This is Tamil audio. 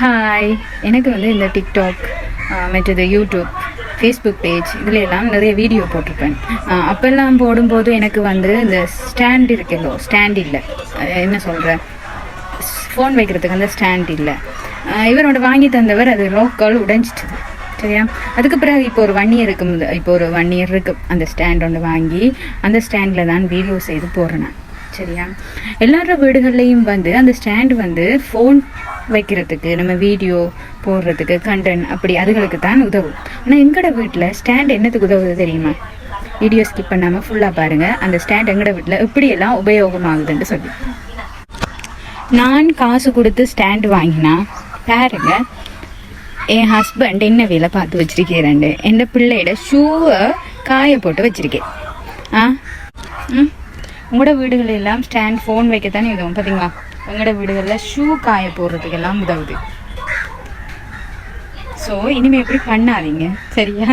ஹாய் எனக்கு வந்து இந்த டிக்டாக் மற்றது யூடியூப் ஃபேஸ்புக் பேஜ் இதில் எல்லாம் நிறைய வீடியோ போட்டிருப்பேன். அப்போல்லாம் போடும்போது எனக்கு வந்து இந்த ஸ்டாண்ட் இருக்குல்லோ ஸ்டாண்ட் இல்லை. என்ன சொல்கிறேன் ஃபோன் வைக்கிறதுக்கு அந்த ஸ்டாண்ட் இல்லை. இவரோட வாங்கி தந்தவர் அது லோக்கல் உடைஞ்சிட்டுது சரியா? அதுக்கு பிறகு இப்போ ஒரு ஒன் இயர் இருக்கும் இப்போ ஒரு ஒன் இயர் இருக்கு அந்த ஸ்டாண்ட் ஒன்று வாங்கி அந்த ஸ்டாண்டில் தான் வீடியோ செய்து போடுறேன் நான். சரியா? எல்லாரோட வீடுகள்லையும் வந்து அந்த ஸ்டாண்ட் வந்து ஃபோன் வைக்கிறதுக்கு நம்ம வீடியோ போடுறதுக்கு கண்டென்ட் அப்படி அதுகளுக்கு தான் உதவும். ஆனால் எங்களோட வீட்டில் ஸ்டாண்ட் என்னத்துக்கு உதவுது தெரியுமா? வீடியோ ஸ்கிப் பண்ணாமல் ஃபுல்லாக பாருங்கள் அந்த ஸ்டாண்ட் எங்களோட வீட்டில் எப்படியெல்லாம் உபயோகமாகுதுன்னு சொல்லி. நான் காசு கொடுத்து ஸ்டாண்ட் வாங்கினா பாருங்க என் ஹஸ்பண்ட் என்ன வேலை பார்த்து வச்சிருக்கேன் என் பிள்ளையோட ஷூவை காய போட்டு வச்சிருக்கேன். ஆ? ம்? உங்களோட வீடுகள் எல்லாம் ஸ்டாண்ட் ஃபோன் வைக்கத்தானே உதவும் பார்த்தீங்களா உங்களோட வீடுகளில் ஷூ காய போடுறதுக்கெல்லாம் உதவுது. ஸோ இனிமேல் எப்படி பண்ணாதீங்க சரியா?